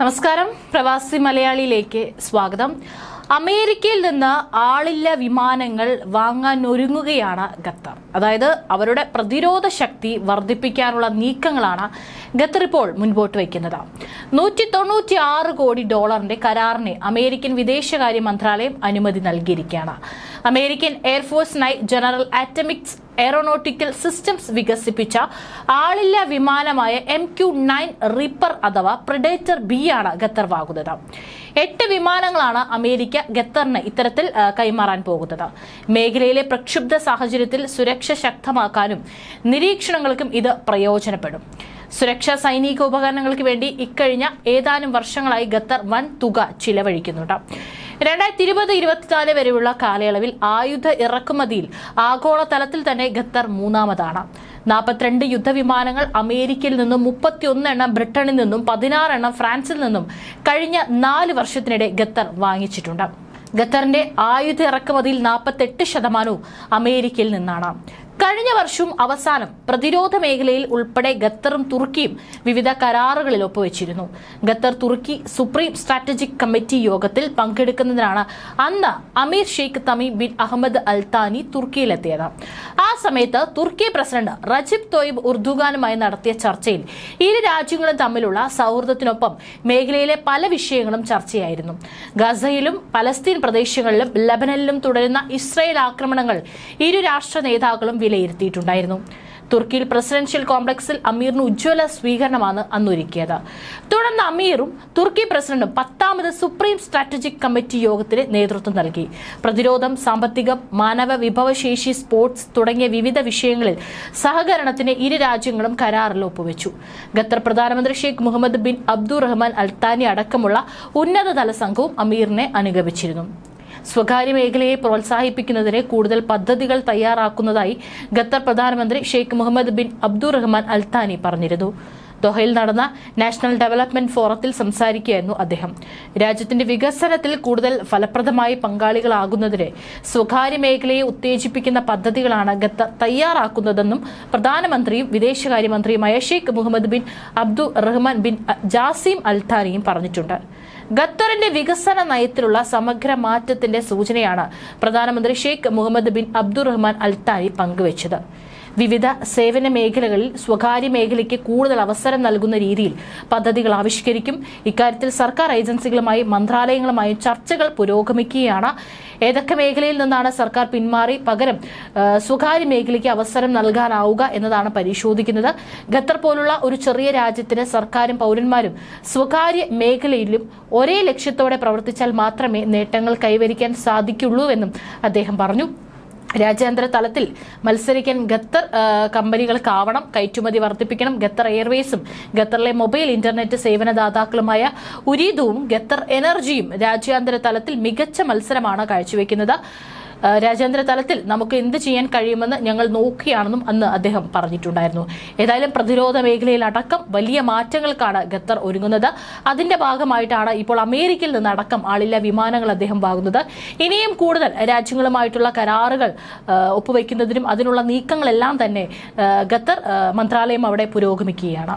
നമസ്കാരം. പ്രവാസി മലയാളിയിലേക്ക് സ്വാഗതം. അമേരിക്കയിൽ നിന്ന് ആളില്ല വിമാനങ്ങൾ വാങ്ങാൻ ഒരുങ്ങുകയാണ് ഖത്തർ. അതായത് അവരുടെ പ്രതിരോധ ശക്തി വർദ്ധിപ്പിക്കാനുള്ള നീക്കങ്ങളാണ് ഖത്തർ ഇപ്പോൾ മുൻപോട്ട് വയ്ക്കുന്നത്. നൂറ്റി തൊണ്ണൂറ്റി ആറ് കോടി ഡോളറിന്റെ കരാറിന് അമേരിക്കൻ വിദേശകാര്യ മന്ത്രാലയം അനുമതി നൽകിയിരിക്കുകയാണ്. അമേരിക്കൻ എയർഫോഴ്സിനായി ജനറൽ ആറ്റമിക്സ് എയറോനോട്ടിക്കൽ സിസ്റ്റംസ് വികസിപ്പിച്ച ആളില്ല വിമാനമായ എം ക്യു നയൻ റിപ്പർ അഥവാ പ്രിഡേറ്റർ ബി ആണ് ഖത്തർ വാങ്ങുന്നത് എട്ട് വിമാനങ്ങളാണ് അമേരിക്ക ഖത്തറിന് ഇത്തരത്തിൽ കൈമാറാൻ പോകുന്നത്. മേഖലയിലെ പ്രക്ഷുബ്ധ സാഹചര്യത്തിൽ സുരക്ഷ ശക്തമാക്കാനും നിരീക്ഷണങ്ങൾക്കും ഇത് പ്രയോജനപ്പെടും. സുരക്ഷാ സൈനിക ഉപകരണങ്ങൾക്ക് വേണ്ടി ഇക്കഴിഞ്ഞ ഏതാനും വർഷങ്ങളായി ഖത്തർ വൻ തുക ചിലവഴിക്കുന്നുണ്ട്. രണ്ടായിരത്തി ഇരുപത് ഇരുപത്തിനാല് വരെയുള്ള കാലയളവിൽ ആയുധ ഇറക്കുമതിയിൽ ആഗോളതലത്തിൽ തന്നെ ഖത്തർ മൂന്നാമതാണ്. നാൽപ്പത്തിരണ്ട് യുദ്ധവിമാനങ്ങൾ അമേരിക്കയിൽ നിന്നും മുപ്പത്തിയൊന്ന് എണ്ണം ബ്രിട്ടനിൽ നിന്നും പതിനാറ് എണ്ണം ഫ്രാൻസിൽ നിന്നും കഴിഞ്ഞ നാല് വർഷത്തിനിടെ ഖത്തർ വാങ്ങിച്ചിട്ടുണ്ട്. ഖത്തറിന്റെ ആയുധ ഇറക്കുമതിയിൽ നാൽപ്പത്തെട്ട് ശതമാനവും അമേരിക്കയിൽ നിന്നാണ്. കഴിഞ്ഞ വർഷം അവസാനം പ്രതിരോധ മേഖലയിൽ ഉൾപ്പെടെ ഖത്തറും തുർക്കിയും വിവിധ കരാറുകളിൽ ഒപ്പുവെച്ചിരുന്നു. ഖത്തർ തുർക്കി സുപ്രീം സ്ട്രാറ്റജിക് കമ്മിറ്റി യോഗത്തിൽ പങ്കെടുക്കുന്നതിനാണ് അന്ന് അമീർ Sheikh Tamim bin Ahmad Al Thani തുർക്കിയിലെത്തിയത്. ആ സമയത്ത് തുർക്കി പ്രസിഡന്റ് റജിബ് തോയിബ് ഉർദുഗാനുമായി നടത്തിയ ചർച്ചയിൽ ഇരു രാജ്യങ്ങളും തമ്മിലുള്ള സൗഹൃദത്തിനൊപ്പം മേഖലയിലെ പല വിഷയങ്ങളും ചർച്ചയായിരുന്നു. ഗസയിലും പലസ്തീൻ പ്രദേശങ്ങളിലും ലബനനിലും തുടരുന്ന ഇസ്രയേൽ ആക്രമണങ്ങൾ ഇരു രാഷ്ട്ര നേതാക്കളും വിലയിരുത്തിയിട്ടുണ്ടായിരുന്നു തുർക്കിയിൽ പ്രസിഡൻഷ്യൽ കോംപ്ലക്സിൽ അമീറിന് ഉജ്ജ്വല സ്വീകരണമാണ് അന്നൊരുക്കിയത്. തുടർന്ന് അമീറും തുർക്കി പ്രസിഡന്റും പത്താമത് സുപ്രീം സ്ട്രാറ്റജിക് കമ്മിറ്റി യോഗത്തിന് നേതൃത്വം നൽകി. പ്രതിരോധം സാമ്പത്തികം മാനവ വിഭവശേഷി സ്പോർട്സ് തുടങ്ങിയ വിവിധ വിഷയങ്ങളിൽ സഹകരണത്തിന് ഇരു രാജ്യങ്ങളും കരാറിൽ ഒപ്പുവെച്ചു. ഖത്തർ പ്രധാനമന്ത്രി Sheikh Mohammed bin Abdulrahman Al Thani അടക്കമുള്ള ഉന്നതതല സംഘവും അമീറിനെ അനുഗമിച്ചിരുന്നു. സ്വകാര്യ മേഖലയെ പ്രോത്സാഹിപ്പിക്കുന്നതിന് കൂടുതൽ പദ്ധതികൾ തയ്യാറാക്കുന്നതായി ഖത്തർ പ്രധാനമന്ത്രി Sheikh Mohammed bin Abdulrahman Al Thani പറഞ്ഞിരുന്നു. ദോഹയിൽ നടന്ന നാഷണൽ ഡെവലപ്മെന്റ് ഫോറത്തിൽ സംസാരിക്കുകയായിരുന്നു അദ്ദേഹം. രാജ്യത്തിന്റെ വികസനത്തിൽ കൂടുതൽ ഫലപ്രദമായി പങ്കാളികളാകുന്നതിന് സ്വകാര്യ മേഖലയെ ഉത്തേജിപ്പിക്കുന്ന പദ്ധതികളാണ് ഖത്തർ തയ്യാറാക്കുന്നതെന്നും പ്രധാനമന്ത്രിയും വിദേശകാര്യമന്ത്രിയുമായ Sheikh Mohammed bin Abdulrahman bin Jassim അൽത്താനിയും പറഞ്ഞിട്ടുണ്ട്. ഖത്തറിന്റെ വികസന നയത്തിലുള്ള സമഗ്ര മാറ്റത്തിന്റെ സൂചനയാണ് പ്രധാനമന്ത്രി Sheikh Mohammed bin Abdulrahman Al Thani പങ്കുവച്ചത്. വിവിധ സേവന മേഖലകളിൽ സ്വകാര്യ മേഖലയ്ക്ക് കൂടുതൽ അവസരം നൽകുന്ന രീതിയിൽ പദ്ധതികൾ ആവിഷ്കരിക്കും. ഇക്കാര്യത്തിൽ സർക്കാർ ഏജൻസികളുമായി മന്ത്രാലയങ്ങളുമായി ചർച്ചകൾ പുരോഗമിക്കുകയാണ്. ഏതൊക്കെ മേഖലയിൽ നിന്നാണ് സർക്കാർ പിന്മാറി? പകരം സ്വകാര്യ മേഖലയ്ക്ക് അവസരം നൽകാനാവുക എന്നതാണ് പരിശോധിക്കുന്നത്. ഖത്തർ പോലുള്ള ഒരു ചെറിയ രാജ്യത്തിന് സർക്കാരും പൗരന്മാരും സ്വകാര്യ മേഖലയിലും ഒരേ ലക്ഷ്യത്തോടെ പ്രവർത്തിച്ചാൽ മാത്രമേ നേട്ടങ്ങൾ കൈവരിക്കാൻ സാധിക്കുള്ളൂവെന്നും അദ്ദേഹം പറഞ്ഞു. രാജ്യാന്തര തലത്തിൽ മത്സരിക്കാൻ ഖത്തർ കമ്പനികൾക്കാവണം കയറ്റുമതി വർദ്ധിപ്പിക്കണം. ഖത്തർ എയർവേസും ഖത്തറിലെ മൊബൈൽ ഇന്റർനെറ്റ് സേവനദാതാക്കളുമായ ഉരീദുവും ഖത്തർ എനർജിയും രാജ്യാന്തര തലത്തിൽ മികച്ച മത്സരമാണ് കാഴ്ചവെക്കുന്നത്. രാജ്യാന്തര തലത്തിൽ നമുക്ക് എന്ത് ചെയ്യാൻ കഴിയുമെന്ന് ഞങ്ങൾ നോക്കുകയാണെന്നും അന്ന് അദ്ദേഹം പറഞ്ഞിട്ടുണ്ടായിരുന്നു. ഏതായാലും പ്രതിരോധ മേഖലയിലടക്കം വലിയ മാറ്റങ്ങൾക്കാണ് ഖത്തർ ഒരുങ്ങുന്നത്. അതിന്റെ ഭാഗമായിട്ടാണ് ഇപ്പോൾ അമേരിക്കയിൽ നിന്ന് അടക്കം ആളില്ല വിമാനങ്ങൾ അദ്ദേഹം വാങ്ങുന്നത്. ഇനിയും കൂടുതൽ രാജ്യങ്ങളുമായിട്ടുള്ള കരാറുകൾ ഒപ്പുവെക്കുന്നതിനും അതിനുള്ള നീക്കങ്ങളെല്ലാം തന്നെ ഖത്തർ മന്ത്രാലയം അവിടെ പുരോഗമിക്കുകയാണ്.